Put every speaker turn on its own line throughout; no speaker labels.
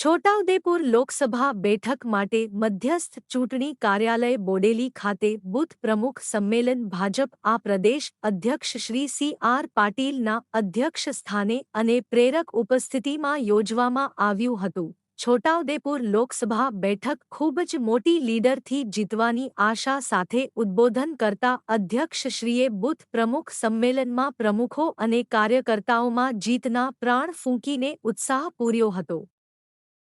છોટાઉદેપુર લોકસભા બેઠક માટે મધ્યસ્થ ચૂંટણી કાર્યાલય બોડેલી ખાતે બુથ પ્રમુખ સંમેલન ભાજપ આ પ્રદેશ અધ્યક્ષ શ્રી સી આર પાટીલના અધ્યક્ષ સ્થાને અને પ્રેરક ઉપસ્થિતિમાં યોજવામાં આવ્યું હતું. છોટાઉદેપુર લોકસભા બેઠક ખૂબ જ મોટી લીડરથી જીતવાની આશા સાથે ઉદ્બોધન કરતા અધ્યક્ષશ્રીએ બુથ પ્રમુખ સંમેલનમાં પ્રમુખો અને કાર્યકર્તાઓમાં જીતના પ્રાણ ફૂંકીને ઉત્સાહ પૂર્યો હતો.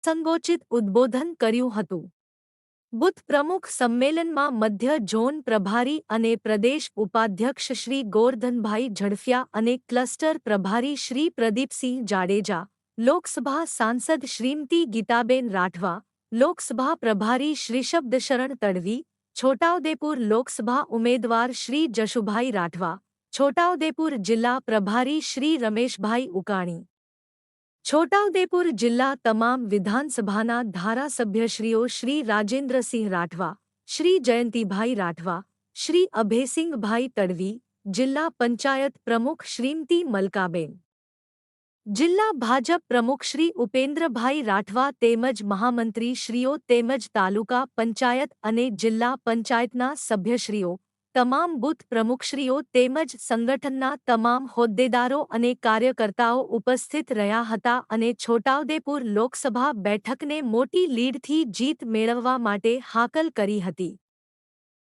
સંગોચિત ઉદ્બોધન કર્યું હતું. બુથ પ્રમુખ સંમેલનમાં મધ્ય ઝોન પ્રભારી અને પ્રદેશ ઉપાધ્યક્ષ શ્રી ગોરધનભાઈ ઝડફિયા અને ક્લસ્ટર પ્રભારી શ્રી પ્રદીપસિંહ જાડેજા, લોકસભા સાંસદ શ્રીમતી ગીતાબેન રાઠવા, લોકસભા પ્રભારી શ્રી શબ્દશરણ તડવી, છોટાઉદેપુર લોકસભા ઉમેદવાર શ્રી જશુભાઈ રાઠવા, છોટાઉદેપુર જિલ્લા પ્રભારી શ્રી રમેશભાઈ ઉકાણી. છોટાઉદેપુર જિલ્લા તમામ વિધાનસભાના ધારાસભ્યશ્રીઓ શ્રી રાજેન્દ્રસિંહ રાઠવા, શ્રી જયંતિભાઈ રાઠવા, શ્રી અભયસિંહભાઈ તડવી, જિલ્લા પંચાયત પ્રમુખ શ્રીમતી મલકાબેન. જિલ્લા ભાજપ પ્રમુખ શ્રી ઉપેન્દ્રભાઈ રાઠવા તેમજ મહામંત્રી શ્રીઓ તેમજ તાલુકા પંચાયત અને જિલ્લા પંચાયતના સભ્યશ્રીઓ તમામ બુથ પ્રમુખશ્રીઓ તેમજ સંગઠનના તમામ હોદ્દેદારો અને કાર્યકર્તાઓ ઉપસ્થિત રહ્યા હતા અને છોટાઉદેપુર લોકસભા બેઠકને મોટી લીડથી જીત મેળવવા માટે હાકલ કરી હતી.